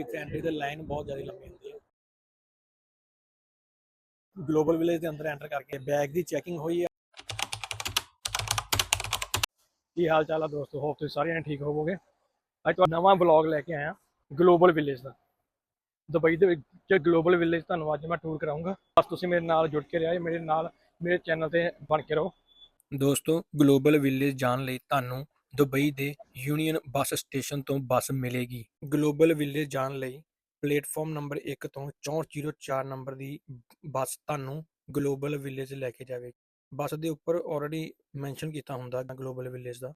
ਇੱਥੇ ਐਂਟਰੀ ਤੇ ਲਾਈਨ ਬਹੁਤ ਜ਼ਿਆਦਾ ਲੰਬੀ ਹੁੰਦੀ ਹੈ। ਗਲੋਬਲ ਵਿਲੇਜ ਦੇ ਅੰਦਰ ਐਂਟਰ ਕਰਕੇ ਬੈਗ ਦੀ ਚੈਕਿੰਗ ਹੋਈ ਹੈ। ਕੀ ਹਾਲ ਚਾਲ ਆ ਦੋਸਤੋ? ਹੋਪ ਤੁਸੀਂ ਸਾਰੇ ਜਣੇ ਠੀਕ ਹੋਵੋਗੇ। ਅੱਜ ਤੁਹਾਡਾ ਨਵਾਂ ਵਲੌਗ ਲੈ ਕੇ ਆਇਆ ਗਲੋਬਲ ਵਿਲੇਜ ਦਾ। ਦੁਬਈ ਦੇ ਵਿੱਚ ਗਲੋਬਲ ਵਿਲੇਜ ਤੁਹਾਨੂੰ ਅੱਜ ਮੈਂ ਟੂਰ ਕਰਾਉਂਗਾ ਬਸ ਤੁਸੀਂ ਮੇਰੇ ਨਾਲ ਜੁੜ ਕੇ ਰਹੋ, ਮੇਰੇ ਨਾਲ ਮੇਰੇ ਚੈਨਲ ਤੇ ਬਣ ਕੇ ਰਹੋ। ਦੋਸਤੋ ਗਲੋਬਲ ਵਿਲੇਜ ਜਾਣ ਲਈ ਤੁਹਾਨੂੰ ਦੁਬਈ ਦੇ ਯੂਨੀਅਨ ਬੱਸ ਸਟੇਸ਼ਨ ਤੋਂ ਬੱਸ ਮਿਲੇਗੀ। ਗਲੋਬਲ ਵਿਲੇਜ ਜਾਣ ਲਈ ਪਲੇਟਫਾਰਮ ਨੰਬਰ 1 ਤੋਂ 6404 ਨੰਬਰ ਦੀ ਬੱਸ ਤੁਹਾਨੂੰ ਗਲੋਬਲ ਵਿਲੇਜ ਲੈ ਕੇ ਜਾਵੇਗੀ। ਬੱਸ ਦੇ ਉੱਪਰ ਆਲਰੇਡੀ ਮੈਂਸ਼ਨ ਕੀਤਾ ਹੁੰਦਾ ਗਲੋਬਲ ਵਿਲੇਜ ਦਾ।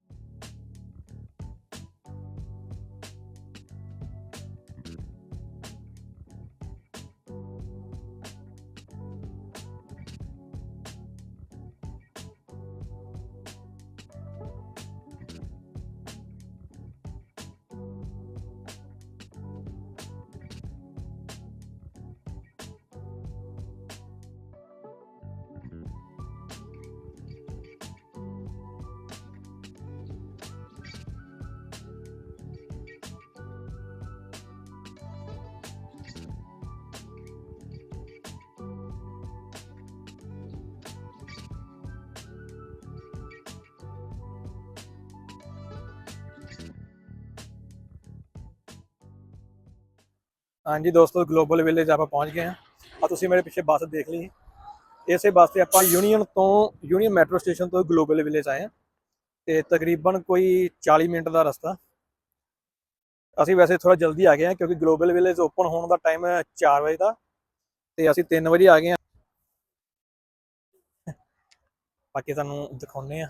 ਹਾਂਜੀ ਦੋਸਤੋ ਗਲੋਬਲ ਵਿਲੇਜ ਆਪਾਂ ਪਹੁੰਚ ਗਏ ਹਾਂ। ਆ ਤੁਸੀਂ ਮੇਰੇ ਪਿੱਛੇ ਬੱਸ ਦੇਖ ਲਈ। ਇਸੇ ਬੱਸ ਤੇ ਆਪਾਂ ਯੂਨੀਅਨ ਤੋਂ ਯੂਨੀਅਨ ਮੈਟਰੋ ਸਟੇਸ਼ਨ ਤੋਂ ਗਲੋਬਲ ਵਿਲੇਜ ਆਏ ਹਾਂ। ਤੇ ਤਕਰੀਬਨ ਕੋਈ 40 ਮਿੰਟ ਦਾ ਰਸਤਾ। ਅਸੀਂ ਵੈਸੇ ਥੋੜਾ ਜਲਦੀ ਆ ਗਏ ਹਾਂ ਕਿਉਂਕਿ ਗਲੋਬਲ ਵਿਲੇਜ ਓਪਨ ਹੋਣ ਦਾ ਟਾਈਮ ਹੈ 4 ਵਜੇ ਦਾ। ਤੇ ਅਸੀਂ 3 ਵਜੇ ਆ ਗਏ ਹਾਂ। ਬਾਕੀ ਤੁਹਾਨੂੰ ਦਿਖਾਉਨੇ ਆ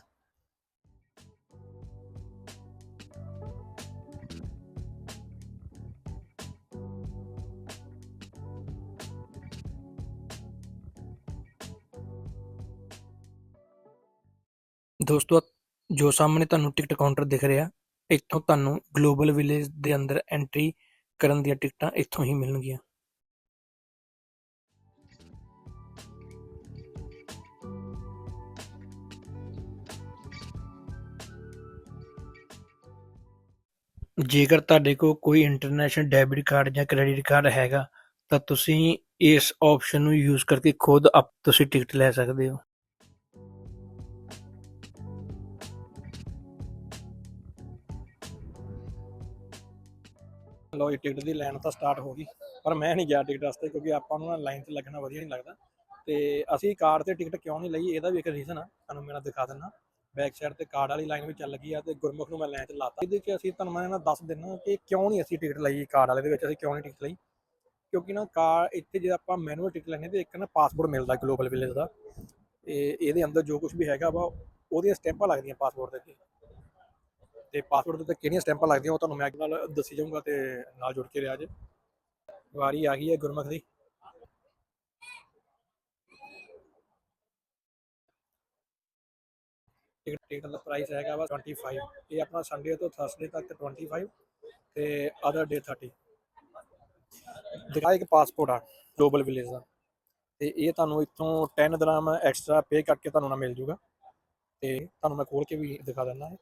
ਦੋਸਤੋ, ਜੋ ਸਾਹਮਣੇ ਤੁਹਾਨੂੰ ਟਿਕਟ ਕਾਊਂਟਰ ਦਿਖ ਰਿਹਾ, ਇੱਥੋਂ ਤੁਹਾਨੂੰ ਗਲੋਬਲ ਵਿਲੇਜ ਦੇ ਅੰਦਰ ਐਂਟਰੀ ਕਰਨ ਦੀਆਂ ਟਿਕਟਾਂ ਇੱਥੋਂ ਹੀ ਮਿਲਣਗੀਆਂ। ਜੇਕਰ ਤੁਹਾਡੇ ਕੋਲ ਕੋਈ ਇੰਟਰਨੈਸ਼ਨਲ ਡੈਬਿਟ ਕਾਰਡ ਜਾਂ ਕ੍ਰੈਡਿਟ ਕਾਰਡ ਹੈਗਾ, ਤਾਂ ਤੁਸੀਂ ਇਸ ਆਪਸ਼ਨ ਨੂੰ ਯੂਜ਼ ਕਰਕੇ ਖੁਦ ਆਪ ਤੁਸੀਂ ਟਿਕਟ ਲੈ ਸਕਦੇ ਹੋ। ਲੋ ਇਹ ਟਿਕਟ ਦੀ ਲਾਈਨ ਤਾਂ ਸਟਾਰਟ ਹੋ ਗਈ, ਪਰ ਮੈਂ ਨਹੀਂ ਗਿਆ ਟਿਕਟ ਵਾਸਤੇ ਕਿਉਂਕਿ ਆਪਾਂ ਨੂੰ ਨਾ ਲਾਈਨ 'ਚ ਲੱਗਣਾ ਵਧੀਆ ਨਹੀਂ ਲੱਗਦਾ। ਤੇ ਅਸੀਂ ਕਾਰਡ ਤੇ ਟਿਕਟ ਕਿਉਂ ਨਹੀਂ ਲਈ, ਇਹਦਾ ਵੀ ਇੱਕ ਰੀਜ਼ਨ ਆ, ਤੁਹਾਨੂੰ ਮੈਂ ਦਿਖਾ ਦਿੰਦਾ ਬੈਕ ਸਾਈਡ ਤੇ ਕਾਰਡ ਵਾਲੀ ਲਾਈਨ ਵੀ ਚੱਲ ਗਈ ਆ ਤੇ ਗੁਰਮੁਖ ਨੂੰ ਮੈਂ ਲਾਈਨ 'ਚ ਲਾਤਾ। ਇਹਦੇ 'ਚ ਅਸੀਂ ਤੁਹਾਨੂੰ ਮੈਂ ਨਾ ਦੱਸ ਦਿੰਦਾ ਕਿ ਕਿਉਂ ਨਹੀਂ ਅਸੀਂ ਟਿਕਟ ਲਈ ਕਾਰਡ ਵਾਲੇ ਦੇ ਵਿੱਚ, ਅਸੀਂ ਕਿਉਂ ਨਹੀਂ ਟਿਕਟ ਲਈ? ਕਿਉਂਕਿ ਨਾ ਕਾਰ, ਇੱਥੇ ਜੇ ਆਪਾਂ ਮੈਨੂਅਲ ਟਿਕਟ ਲੈਣੇ ਤੇ ਇੱਕ ਨਾ ਪਾਸਪੋਰਟ ਮਿਲਦਾ ਗਲੋਬਲ ਵਿਲੇਜ ਦਾ। ਤੇ ਇਹਦੇ ਅੰਦਰ ਜੋ ਕੁਝ ਵੀ ਹੈਗਾ ਵਾ, ਉਹਦੀਆਂ ਸਟੈਂਪਾਂ ਲੱਗਦੀਆਂ ਪਾਸਪੋਰਟ ਦੇ ਉੱਤੇ ਤੇ ਪਾਸਪੋਰਟ ਦੇ ਉੱਤੇ ਕਿਹੜੀਆਂ ਸਟੈਂਪਾਂ ਲੱਗਦੀਆਂ ਉਹ ਤੁਹਾਨੂੰ ਮੈਂ ਅੱਗੇ ਨਾਲ ਦੱਸੀ ਜਾਊਂਗਾ ਤੇ ਨਾਲ ਜੁੜ ਕੇ ਰਿਹਾ ਜੇ। ਵਾਰੀ ਆ ਗਈ ਹੈ ਗੁਰਮੁਖ ਦੀ। ਟਿਕਟ ਟਿਕਟ ਦਾ ਪ੍ਰਾਈਸ ਹੈਗਾ ਵਾ 25 ਇਹ ਆਪਣਾ ਸੰਡੇ ਤੋਂ ਥਰਸਡੇ ਤੱਕ 25 ਤੇ ਅਦਰ ਡੇ 30 ਦਿਖਾ ਇੱਕ ਪਾਸਪੋਰਟ ਆ ਗਲੋਬਲ ਵਿਲੇਜ ਦਾ। ਤੇ ਇਹ ਤੁਹਾਨੂੰ ਇੱਥੋਂ 10 ਦਰਾਮ ਐਕਸਟਰਾ ਪੇ ਕਰਕੇ ਤੁਹਾਨੂੰ ਨਾ ਮਿਲ ਜੂਗਾ। ਤੇ ਤੁਹਾਨੂੰ ਮੈਂ ਖੋਲ ਕੇ ਵੀ ਦਿਖਾ ਦਿੰਦਾ। ਹੈ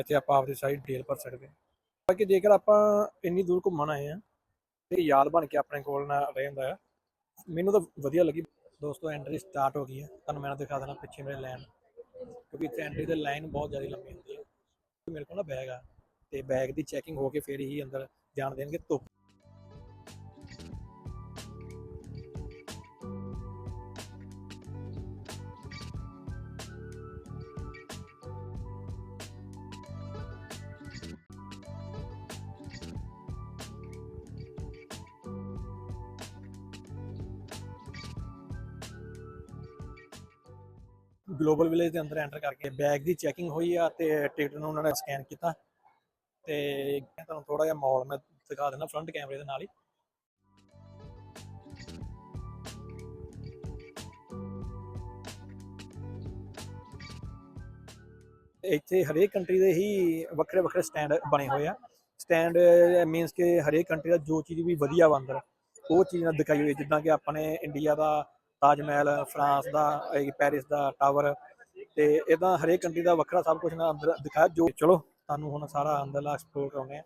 ਇੱਥੇ ਆਪਾਂ ਆਪਦੀ ਸਾਰੀ ਡੇਲ ਭਰ ਸਕਦੇ ਹਾਂ। ਬਾਕੀ ਜੇਕਰ ਆਪਾਂ ਇੰਨੀ ਦੂਰ ਘੁੰਮਣ ਆਏ ਆ ਤੇ ਯਾਦ ਬਣ ਕੇ ਆਪਣੇ ਕੋਲ ਨਾ ਰਹੇ ਹੁੰਦਾ ਆ ਮੈਨੂੰ ਤਾਂ ਵਧੀਆ ਲੱਗੀ। ਦੋਸਤੋ ਐਂਟਰੀ ਸਟਾਰਟ ਹੋ ਗਈ ਹੈ। ਤੁਹਾਨੂੰ ਮੈਂ ਦਿਖਾ ਦੇਣਾ ਪਿੱਛੇ ਮੇਰੇ ਲਾਈਨ ਕਿਉਂਕਿ ਇੱਥੇ ਐਂਟਰੀ ਤੇ ਲਾਈਨ ਬਹੁਤ ਜ਼ਿਆਦਾ ਲੰਬੀ ਹੁੰਦੀ ਹੈ। ਮੇਰੇ ਕੋਲ ਨਾ ਬੈਗ ਆ, ਤੇ ਬੈਗ ਦੀ ਚੈਕਿੰਗ ਹੋ ਕੇ ਫਿਰ ਹੀ ਅੰਦਰ ਜਾਣ ਦੇਣਗੇ ਧੁੱਪ। ਗਲੋਬਲ ਵਿਲੇਜ ਦੇ ਅੰਦਰ ਐਂਟਰ ਕਰਕੇ ਬੈਗ ਦੀ ਚੈਕਿੰਗ ਹੋਈ ਆ ਤੇ ਟਿਕਟ ਨੂੰ ਉਹਨਾਂ ਨੇ ਸਕੈਨ ਕੀਤਾ। ਤੇ ਤੁਹਾਨੂੰ ਥੋੜਾ ਜਿਹਾ ਮਾਹੌਲ ਮੈਂ ਦਿਖਾ ਦਿੰਦਾ ਫਰੰਟ ਕੈਮਰੇ ਦੇ ਨਾਲ ਹੀ। ਇੱਥੇ ਹਰੇਕ ਕੰਟਰੀ ਦੇ ਹੀ ਵੱਖਰੇ ਵੱਖਰੇ ਸਟੈਂਡ ਬਣੇ ਹੋਏ ਆ। ਸਟੈਂਡ ਮੀਨਸ ਕਿ ਹਰੇਕ ਕੰਟਰੀ ਦਾ ਜੋ ਚੀਜ਼ ਵੀ ਵਧੀਆ ਵਾ ਅੰਦਰ, ਉਹ ਚੀਜ਼ ਨਾਲ ਦਿਖਾਈ ਹੋਈ ਜਿੱਦਾਂ ਕਿ ਆਪਣੇ ਇੰਡੀਆ ਦਾ ਤਾਜ ਮਹਿਲ, ਫਰਾਂਸ ਦਾ ਪੈਰਿਸ ਦਾ ਟਾਵਰ ਤੇ ਇਦਾਂ ਹਰੇਕ ਕੰਟਰੀ ਦਾ ਵੱਖਰਾ ਸਭ ਕੁਝ ਨਾ ਅੰਦਰ ਦਿਖਾਇਆ, ਜੋ ਚਲੋ ਤੁਹਾਨੂੰ ਹੁਣ ਸਾਰਾ ਅੰਦਰਲਾ ਐਕਸਪਲੋਰ ਕਰਾਉਂਦੇ ਆ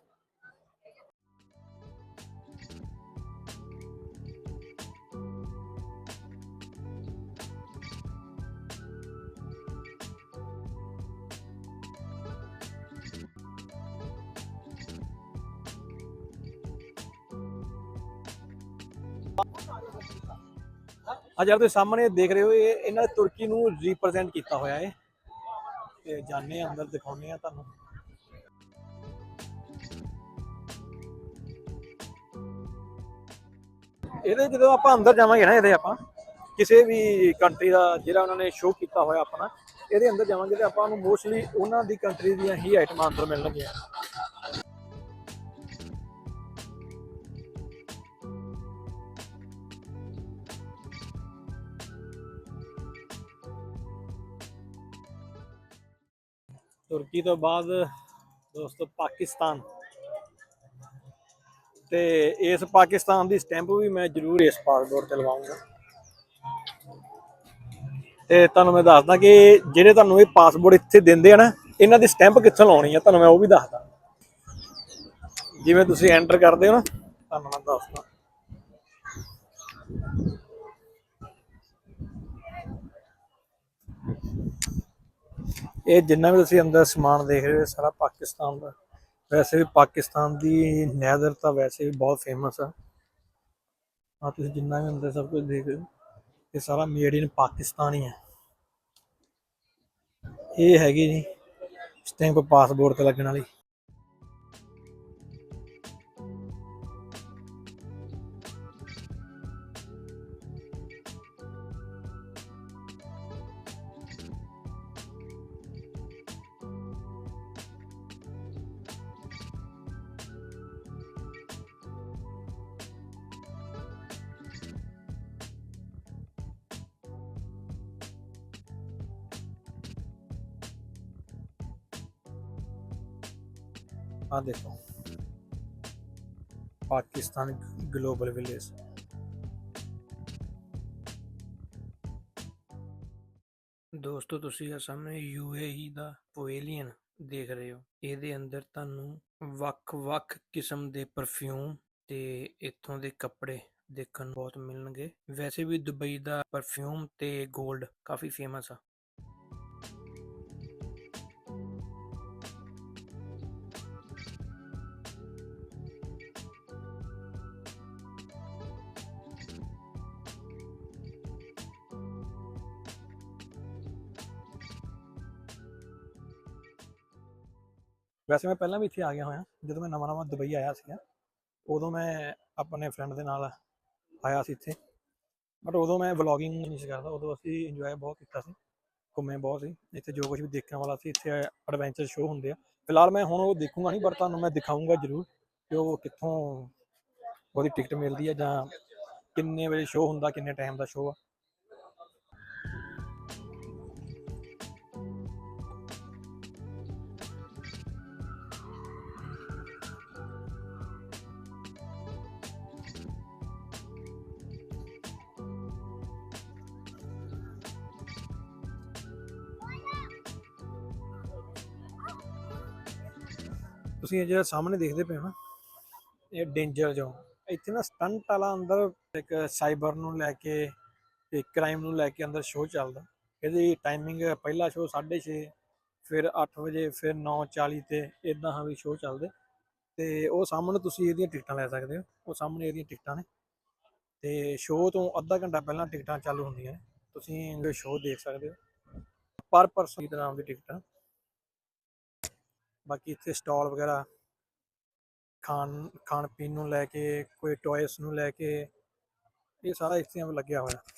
ਆ ਜਿਹੜਾ ਤੁਸੀਂ ਸਾਹਮਣੇ ਦੇਖ ਰਹੇ ਹੋ, ਇਹ ਇਹਨਾਂ ਨੇ ਤੁਰਕੀ ਨੂੰ ਰਿਪਰੈਜ਼ੈਂਟ ਕੀਤਾ ਹੋਇਆ ਹੈ। ਤੇ ਜਾਣੇ ਅੰਦਰ ਦਿਖਾਉਂਦੇ ਆ ਤੁਹਾਨੂੰ। ਇਹਦੇ ਜਦੋਂ ਆਪਾਂ ਅੰਦਰ ਜਾਵਾਂਗੇ ਨਾ, ਇਹਦੇ ਆਪਾਂ, ਕਿਸੇ ਵੀ ਕੰਟਰੀ ਦਾ ਜਿਹੜਾ ਉਹਨਾਂ ਨੇ ਸ਼ੋਅ ਕੀਤਾ ਹੋਇਆ ਆਪਣਾ, ਇਹਦੇ ਅੰਦਰ ਜਾਵਾਂਗੇ ਤੇ ਆਪਾਂ ਨੂੰ ਮੋਸਟਲੀ ਉਹਨਾਂ ਦੀ ਕੰਟਰੀ ਦੀਆਂ ਹੀ ਆਈਟਮਾਂ ਅੰਦਰ ਮਿਲਣਗੀਆਂ। ਤੁਰਕੀ ਤੋਂ ਬਾਅਦ ਦੋਸਤੋ ਪਾਕਿਸਤਾਨ। ਤੇ ਇਸ ਪਾਕਿਸਤਾਨ ਦੀ ਸਟੈਂਪ ਵੀ ਮੈਂ ਜ਼ਰੂਰ ਇਸ ਪਾਸਪੋਰਟ ਤੇ ਲਵਾਉਂਗਾ। ਤੇ ਤੁਹਾਨੂੰ ਮੈਂ ਦੱਸਦਾ ਕਿ ਜਿਹੜੇ ਤੁਹਾਨੂੰ ਇਹ ਪਾਸਪੋਰਟ ਇੱਥੇ ਦਿੰਦੇ ਆ ਨਾ, ਇਹਨਾਂ ਦੀ ਸਟੈਂਪ ਕਿੱਥੋਂ ਲਾਉਣੀ ਆ? ਤੁਹਾਨੂੰ ਮੈਂ ਉਹ ਵੀ ਦੱਸਦਾ। ਜਿਵੇਂ ਤੁਸੀਂ ਐਂਟਰ ਕਰਦੇ ਹੋ ਨਾ, ਤੁਹਾਨੂੰ ਮੈਂ ਦੱਸਦਾ। ਇਹ ਜਿੰਨਾ ਵੀ ਤੁਸੀਂ ਅੰਦਰ ਸਮਾਨ ਦੇਖ ਰਹੇ ਹੋ ਸਾਰਾ ਪਾਕਿਸਤਾਨ ਦਾ। ਵੈਸੇ ਵੀ ਪਾਕਿਸਤਾਨ ਦੀ ਨੈਦਰ ਤਾਂ ਵੈਸੇ ਵੀ ਬਹੁਤ ਫੇਮਸ ਆ। ਆ ਤੁਸੀਂ ਜਿੰਨਾ ਵੀ ਅੰਦਰ ਸਭ ਕੁਝ ਦੇਖ ਰਹੇ ਹੋ, ਇਹ ਸਾਰਾ ਮੇਡ ਇਨ ਪਾਕਿਸਤਾਨ ਹੀ ਹੈ ਇਹ ਹੈਗੀ ਜੀ ਸਟੈਂਪ ਪਾਸਪੋਰਟ ਤੇ ਲੱਗਣ ਵਾਲੀ। ਆ ਦੇਖੋ। Pakistan global village. ਦੋਸਤੋ, ਤੁਸੀਂ ਆ ਸਾਹਮਣੇ ਯੂਏਈ ਦਾ ਪਵੇਲੀਅਨ ਦੇਖ ਰਹੇ ਹੋ। ਇਹਦੇ ਅੰਦਰ ਤੁਹਾਨੂੰ ਵੱਖ-ਵੱਖ ਕਿਸਮ ਦੇ ਪਰਫਿਊਮ ਤੇ ਇੱਥੋਂ ਦੇ ਕੱਪੜੇ ਦੇਖਣ ਨੂੰ ਬਹੁਤ ਮਿਲਣਗੇ। ਵੈਸੇ ਵੀ ਦੁਬਈ ਦਾ ਪਰਫਿਊਮ ਤੇ 골ਡ ਕਾਫੀ ਫੇਮਸ ਆ। ਵੈਸੇ ਮੈਂ ਪਹਿਲਾਂ ਵੀ ਇੱਥੇ ਆ ਗਿਆ ਹੋਇਆ, ਜਦੋਂ ਮੈਂ ਨਵਾਂ ਨਵਾਂ ਦੁਬਈ ਆਇਆ ਸੀਗਾ, ਉਦੋਂ ਮੈਂ ਆਪਣੇ ਫਰੈਂਡ ਦੇ ਨਾਲ ਆਇਆ ਸੀ ਇੱਥੇ। ਬਟ ਉਦੋਂ ਮੈਂ ਵਲੌਗਿੰਗ ਨਹੀਂ ਸੀ ਕਰਦਾ, ਉਦੋਂ ਅਸੀਂ ਇੰਜੋਏ ਬਹੁਤ ਕੀਤਾ ਸੀ, ਘੁੰਮੇ ਬਹੁਤ ਸੀ, ਇੱਥੇ ਜੋ ਕੁਝ ਵੀ ਦੇਖਣ ਵਾਲਾ ਸੀ, ਇੱਥੇ ਐਡਵੈਂਚਰ ਸ਼ੋਅ ਹੁੰਦੇ ਆ। ਫਿਲਹਾਲ ਮੈਂ ਹੁਣ ਉਹ ਦੇਖੂੰਗਾ ਨਹੀਂ ਪਰ ਤੁਹਾਨੂੰ ਮੈਂ ਦਿਖਾਊਂਗਾ ਜ਼ਰੂਰ ਕਿ ਉਹ ਕਿੱਥੋਂ ਉਹਦੀ ਟਿਕਟ ਮਿਲਦੀ ਹੈ ਜਾਂ ਕਿੰਨੇ ਵਜੇ ਸ਼ੋਅ ਹੁੰਦਾ, ਕਿੰਨੇ ਟਾਈਮ ਦਾ ਸ਼ੋਅ ਆ। ਤੁਸੀਂ ਜਿਹੜਾ ਸਾਹਮਣੇ ਦੇਖਦੇ ਪਏ ਹੋ ਨਾ, ਇਹ ਡੇਂਜਰ ਜ਼ੋਨ ਇੱਥੇ ਨਾ ਸਟੰਟ ਵਾਲਾ ਅੰਦਰ ਇੱਕ ਸਾਈਬਰ ਨੂੰ ਲੈ ਕੇ ਤੇ ਕ੍ਰਾਈਮ ਨੂੰ ਲੈ ਕੇ ਅੰਦਰ ਸ਼ੋਅ ਚੱਲਦਾ। ਇਹਦੀ ਟਾਈਮਿੰਗ ਪਹਿਲਾ ਸ਼ੋਅ 6:30 ਫਿਰ 8 ਵਜੇ, ਫਿਰ 9:40 ਤੇ ਇਦਾਂ ਹਾਂ ਵੀ ਸ਼ੋਅ ਚੱਲਦੇ। ਤੇ ਉਹ ਸਾਹਮਣੇ ਤੁਸੀਂ ਇਹਦੀਆਂ ਟਿਕਟਾਂ ਲੈ ਸਕਦੇ ਹੋ। ਉਹ ਸਾਹਮਣੇ ਇਹਦੀਆਂ ਟਿਕਟਾਂ ਨੇ। ਤੇ ਸ਼ੋਅ ਤੋਂ ਅੱਧਾ ਘੰਟਾ ਪਹਿਲਾਂ ਟਿਕਟਾਂ ਚਾਲੂ ਹੁੰਦੀਆਂ ਨੇ। ਤੁਸੀਂ ਸ਼ੋਅ ਦੇਖ ਸਕਦੇ ਹੋ। ਪਰ ਪਰਸਨ ਦੇ ਨਾਮ ਦੀ ਟਿਕਟਾਂ। ਬਾਕੀ ਇੱਥੇ ਸਟਾਲ ਵਗੈਰਾ, ਖਾਣ ਖਾਣ ਪੀਣ ਨੂੰ ਲੈ ਕੇ, ਕੋਈ ਟੌਇਸ ਨੂੰ ਲੈ ਕੇ, ਇਹ ਸਾਰਾ ਇੱਥੇ ਲੱਗਿਆ ਹੋਇਆ।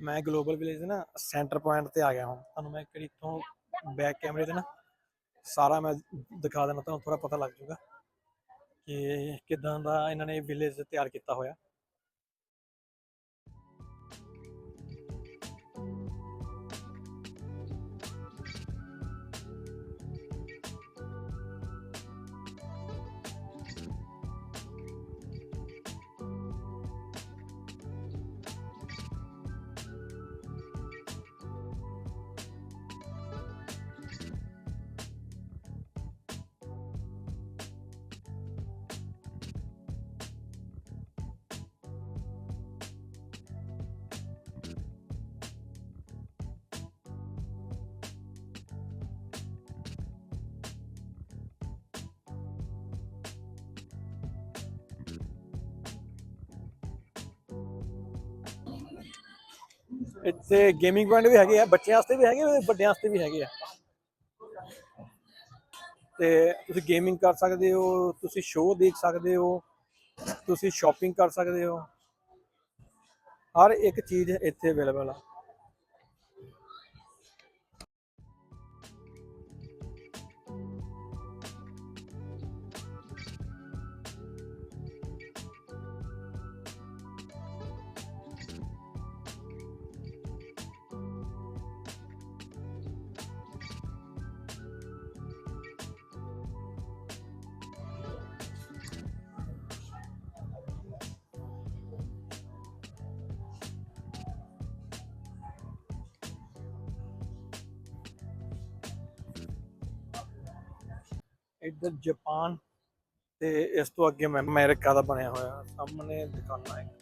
ਮੈਂ ਗਲੋਬਲ ਵਿਲੇਜ ਨਾ ਸੈਂਟਰ ਪੁਆਇੰਟ ਤੇ ਆ ਗਿਆ ਹਾਂ ਤੁਹਾਨੂੰ ਮੈਂ ਕਿਹੜੀ ਇੱਥੋਂ ਬੈਕ ਕੈਮਰੇ ਤੇ ਨਾ ਸਾਰਾ ਮੈਂ ਦਿਖਾ ਦੇਣਾ ਤੁਹਾਨੂੰ ਥੋੜਾ ਪਤਾ ਲੱਗ ਜਾਊਗਾ ਕਿ ਕਿਦਾਂ ਦਾ ਇਹਨਾਂ ਨੇ ਵਿਲੇਜ ਤਿਆਰ ਕੀਤਾ ਹੋਇਆ। ਇੱਥੇ ਗੇਮਿੰਗ ਪੁਆਇੰਟ ਵੀ ਹੈਗੇ ਆ, ਬੱਚਿਆਂ ਵਾਸਤੇ ਵੀ ਹੈਗੇ ਆ ਵੱਡਿਆਂ ਵਾਸਤੇ ਵੀ ਹੈਗੇ ਆ। ਤੇ ਤੁਸੀਂ ਗੇਮਿੰਗ ਕਰ ਸਕਦੇ ਹੋ, ਤੁਸੀਂ ਸ਼ੋਅ ਦੇਖ ਸਕਦੇ ਹੋ, ਤੁਸੀਂ ਸ਼ਾਪਿੰਗ ਕਰ ਸਕਦੇ ਹੋ। ਹਰ ਇੱਕ ਚੀਜ਼ ਇੱਥੇ ਅਵੇਲੇਬਲ ਆ। ਇੱਧਰ ਜਾਪਾਨ ਤੇ ਇਸ ਤੋਂ ਅੱਗੇ ਮੈਂ ਅਮਰੀਕਾ ਦਾ ਬਣਿਆ ਹੋਇਆ ਸਾਹਮਣੇ ਦੁਕਾਨਾਂ ਹੈ